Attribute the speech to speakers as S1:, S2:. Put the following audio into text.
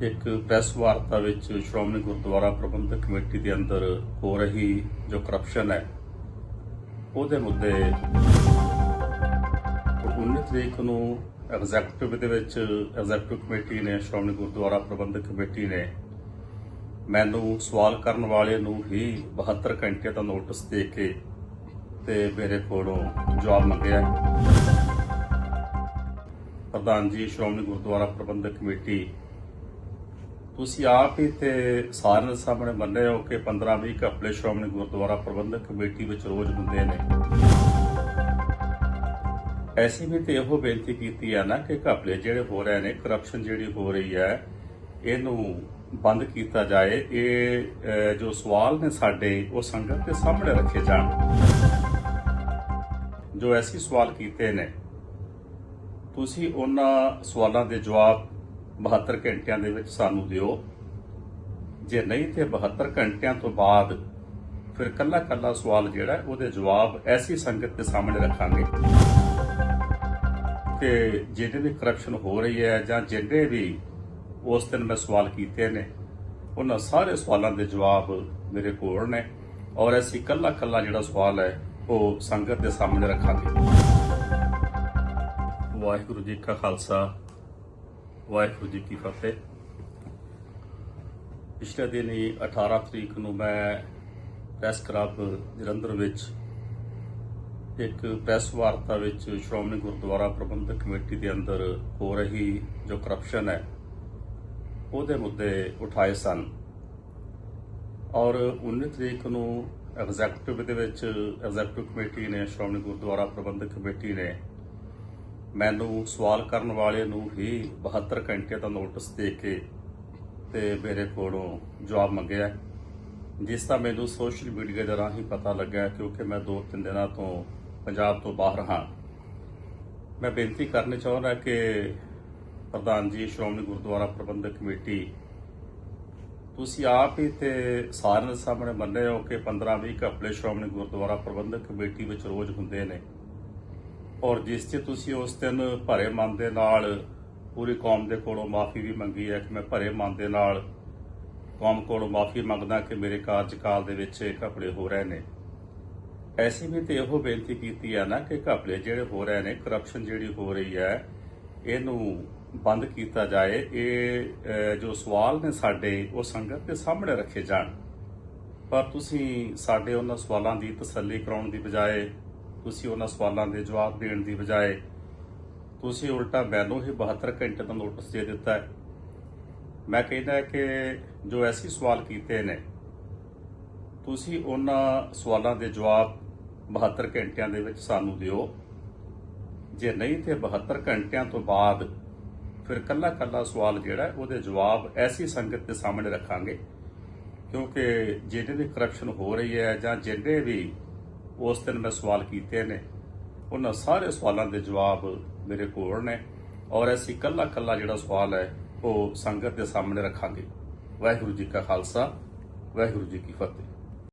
S1: ਇੱਕ ਪ੍ਰੈਸ ਵਾਰਤਾ ਵਿੱਚ ਸ਼੍ਰੋਮਣੀ ਗੁਰਦੁਆਰਾ ਪ੍ਰਬੰਧਕ ਕਮੇਟੀ ਦੇ ਅੰਦਰ ਹੋ ਰਹੀ ਜੋ ਕਰਪਸ਼ਨ ਹੈ, ਉਹਦੇ ਮੁੱਦੇ 19 ਤਰੀਕ ਨੂੰ ਐਗਜ਼ੈਕਟਿਵ ਦੇ ਵਿੱਚ ਐਗਜ਼ੈਕਟਿਵ ਕਮੇਟੀ ਨੇ, ਸ਼੍ਰੋਮਣੀ ਗੁਰਦੁਆਰਾ ਪ੍ਰਬੰਧਕ ਕਮੇਟੀ ਨੇ ਮੈਨੂੰ ਸਵਾਲ ਕਰਨ ਵਾਲੇ ਨੂੰ ਹੀ 72 ਘੰਟੇ ਦਾ ਨੋਟਿਸ ਦੇ ਕੇ ਤੇ ਮੇਰੇ ਕੋਲੋਂ ਜਵਾਬ ਮੰਗਿਆ। ਪ੍ਰਧਾਨ ਜੀ, ਸ਼੍ਰੋਮਣੀ ਗੁਰਦੁਆਰਾ ਪ੍ਰਬੰਧਕ ਕਮੇਟੀ ਤੁਸੀਂ ਆਪ ਹੀ ਤੇ ਸਾਰਿਆਂ ਦੇ ਸਾਹਮਣੇ ਮੰਨੇ ਹੋ ਕਿ 15-20 ਘਪਲੇ ਸ਼੍ਰੋਮਣੀ ਗੁਰਦੁਆਰਾ ਪ੍ਰਬੰਧਕ ਕਮੇਟੀ ਵਿੱਚ ਰੋਜ਼ ਹੁੰਦੇ ਨੇ। ਐਸੀ ਵੀ ਤੇ ਇਹੋ ਬੇਨਤੀ ਕੀਤੀ ਹੈ ਨਾ ਕਿ ਘਪਲੇ ਜਿਹੜੇ ਹੋ ਰਹੇ ਨੇ ਕਰਪਸ਼ਨ ਜਿਹੜੀ ਹੋ ਰਹੀ ਹੈ, ਇਹਨੂੰ ਬੰਦ ਕੀਤਾ ਜਾਏ। ਇਹ ਜੋ ਸਵਾਲ ਨੇ ਸਾਡੇ, ਉਹ ਸੰਗਤ ਦੇ ਸਾਹਮਣੇ ਰੱਖੇ ਜਾਣ। ਜੋ ਐਸੀ ਸਵਾਲ ਕੀਤੇ ਨੇ, ਤੁਸੀਂ ਉਹਨਾਂ ਸਵਾਲਾਂ ਦੇ ਜਵਾਬ 72 ਘੰਟਿਆਂ ਦੇ ਵਿੱਚ ਸਾਨੂੰ ਦਿਓ। ਜੇ ਨਹੀਂ ਤੇ 72 ਘੰਟਿਆਂ ਤੋਂ ਬਾਅਦ ਫਿਰ ਕੱਲਾ ਕੱਲਾ ਸਵਾਲ ਜਿਹੜਾ, ਉਹਦੇ ਜਵਾਬ ਐਸੀ ਸੰਗਤ ਦੇ ਸਾਹਮਣੇ ਰੱਖਾਂਗੇ। ਕਿ ਜਿਹੜੇ ਵੀ ਕਰਪਸ਼ਨ ਹੋ ਰਹੀ ਹੈ ਜਾਂ ਜਿਹੜੇ ਵੀ ਉਸ ਦਿਨ ਮੈਂ ਸਵਾਲ ਕੀਤੇ ਨੇ, ਉਹਨਾਂ ਸਾਰੇ ਸਵਾਲਾਂ ਦੇ ਜਵਾਬ ਮੇਰੇ ਕੋਲ ਨੇ ਔਰ ਅਸੀਂ ਕੱਲਾ ਕੱਲਾ ਜਿਹੜਾ ਸਵਾਲ ਹੈ, ਉਹ ਸੰਗਤ ਦੇ ਸਾਹਮਣੇ ਰੱਖਾਂਗੇ। ਵਾਹਿਗੁਰੂ ਜੀ ਕਾ ਖਾਲਸਾ। ਵਾਹਿਗੁਰੂ ਜੀ ਕੀ ਫਤਿਹ। ਪਿਛਲੇ ਦਿਨ ਹੀ 18 ਤਰੀਕ ਨੂੰ ਮੈਂ ਪ੍ਰੈਸ ਕਲੱਬ ਜਲੰਧਰ ਵਿੱਚ ਇੱਕ ਪ੍ਰੈਸ ਵਾਰਤਾ ਵਿੱਚ ਸ਼੍ਰੋਮਣੀ ਗੁਰਦੁਆਰਾ ਪ੍ਰਬੰਧਕ ਕਮੇਟੀ ਦੇ ਅੰਦਰ ਹੋ ਰਹੀ ਜੋ ਕਰਪਸ਼ਨ ਹੈ, ਉਹਦੇ ਮੁੱਦੇ ਉਠਾਏ ਸਨ। ਔਰ 19 ਤਰੀਕ ਨੂੰ ਐਗਜ਼ੈਕਟਿਵ ਦੇ ਵਿੱਚ ਐਗਜ਼ੈਕਟਿਵ ਕਮੇਟੀ ਨੇ, ਸ਼੍ਰੋਮਣੀ ਗੁਰਦੁਆਰਾ ਪ੍ਰਬੰਧਕ ਕਮੇਟੀ ਨੇ ਮੈਨੂੰ ਸਵਾਲ ਕਰਨ ਵਾਲੇ ਨੂੰ ਹੀ 72 ਘੰਟੇ ਦਾ ਨੋਟਿਸ ਦੇ ਕੇ ਤੇ ਮੇਰੇ ਕੋਲੋਂ ਜਵਾਬ ਮੰਗਿਆ, ਜਿਸ ਦਾ ਮੈਨੂੰ ਸੋਸ਼ਲ ਮੀਡੀਆ ਦੇ ਰਾਹੀਂ ਪਤਾ ਲੱਗਾ ਕਿਉਂਕਿ ਮੈਂ ਦੋ ਤਿੰਨ ਦਿਨਾਂ ਤੋਂ ਪੰਜਾਬ ਤੋਂ ਬਾਹਰ ਹਾਂ। ਮੈਂ ਬੇਨਤੀ ਕਰਨੀ ਚਾਹੁੰਦਾ ਕਿ ਪ੍ਰਧਾਨ ਜੀ, ਸ਼੍ਰੋਮਣੀ ਗੁਰਦੁਆਰਾ ਪ੍ਰਬੰਧਕ ਕਮੇਟੀ, ਤੁਸੀਂ ਆਪ ਹੀ ਤੇ ਸਾਰਿਆਂ ਦੇ ਸਾਹਮਣੇ ਮੰਨੇ ਹੋ ਕਿ 15-20 ਘਪਲੇ ਸ਼੍ਰੋਮਣੀ ਗੁਰਦੁਆਰਾ ਪ੍ਰਬੰਧਕ ਕਮੇਟੀ ਵਿੱਚ ਰੋਜ਼ ਹੁੰਦੇ ਨੇ। ਔਰ ਜਿਸ 'ਚ ਤੁਸੀਂ ਉਸ ਦਿਨ ਭਰੇ ਮਨ ਦੇ ਨਾਲ ਪੂਰੀ ਕੌਮ ਦੇ ਕੋਲੋਂ ਮਾਫੀ ਵੀ ਮੰਗੀ ਹੈ ਕਿ ਮੈਂ ਭਰੇ ਮਨ ਦੇ ਨਾਲ ਕੌਮ ਕੋਲੋਂ ਮਾਫੀ ਮੰਗਦਾ ਕਿ ਮੇਰੇ ਕਾਰਜਕਾਲ ਦੇ ਵਿੱਚ ਇਹ ਘਪਲੇ ਹੋ ਰਹੇ ਨੇ। ਐਸੀ ਵੀ ਤੇ ਇਹੋ ਬੇਨਤੀ ਕੀਤੀ ਹੈ ਨਾ ਕਿ ਘਪਲੇ ਜਿਹੜੇ ਹੋ ਰਹੇ ਨੇ ਕਰਪਸ਼ਨ ਜਿਹੜੀ ਹੋ ਰਹੀ ਹੈ, ਇਹਨੂੰ ਬੰਦ ਕੀਤਾ ਜਾਏ। ਇਹ ਜੋ ਸਵਾਲ ਨੇ ਸਾਡੇ, ਉਹ ਸੰਗਤ ਦੇ ਸਾਹਮਣੇ ਰੱਖੇ ਜਾਣ। ਪਰ ਤੁਸੀਂ ਸਾਡੇ ਉਹਨਾਂ ਸਵਾਲਾਂ ਦੀ ਤਸੱਲੀ ਕਰਾਉਣ ਦੀ ਬਜਾਏ ਤੁਸੀਂ ਉਹਨਾਂ ਸਵਾਲਾਂ ਦੇ ਜਵਾਬ ਦੇਣ ਦੀ ਬਜਾਏ ਤੁਸੀਂ ਉਲਟਾ ਮੈਨੂੰ ਹੀ 72 ਘੰਟੇ ਦਾ ਨੋਟਿਸ ਦੇ ਦਿੱਤਾ ਹੈ। ਮੈਂ ਕਹਿੰਦਾ ਕਿ ਜੋ ਐਸੀ ਸਵਾਲ ਕੀਤੇ ਨੇ, ਤੁਸੀਂ ਉਹਨਾਂ ਸਵਾਲਾਂ ਦੇ ਜਵਾਬ 72 ਘੰਟਿਆਂ ਦੇ ਵਿੱਚ ਸਾਨੂੰ ਦਿਓ। ਜੇ ਨਹੀਂ ਤੇ 72 ਘੰਟਿਆਂ ਤੋਂ ਬਾਅਦ ਫਿਰ ਕੱਲਾ ਕੱਲਾ ਸਵਾਲ ਜਿਹੜਾ ਉਹਦੇ ਜਵਾਬ ਐਸੀ ਸੰਗਤ ਦੇ ਸਾਹਮਣੇ ਰੱਖਾਂਗੇ। ਕਿਉਂਕਿ ਜਿਹੜੇ ਵੀ ਕਰਪਸ਼ਨ ਹੋ ਰਹੀ ਹੈ ਜਾਂ ਜਿਹੜੇ ਵੀ ਉਸ ਦਿਨ ਮੈਂ ਸਵਾਲ ਕੀਤੇ ਨੇ। ਉਹਨਾਂ ਸਾਰੇ ਸਵਾਲਾਂ ਦੇ ਜਵਾਬ ਮੇਰੇ ਕੋਲ ਨੇ ਔਰ ਅਸੀਂ ਕੱਲਾ ਕੱਲਾ ਜਿਹੜਾ ਸਵਾਲ ਹੈ, ਉਹ ਸੰਗਤ ਦੇ ਸਾਹਮਣੇ ਰੱਖਾਂਗੇ। ਵਾਹਿਗੁਰੂ ਜੀ ਕਾ ਖਾਲਸਾ, ਵਾਹਿਗੁਰੂ ਜੀ ਕੀ ਫਤਿਹ।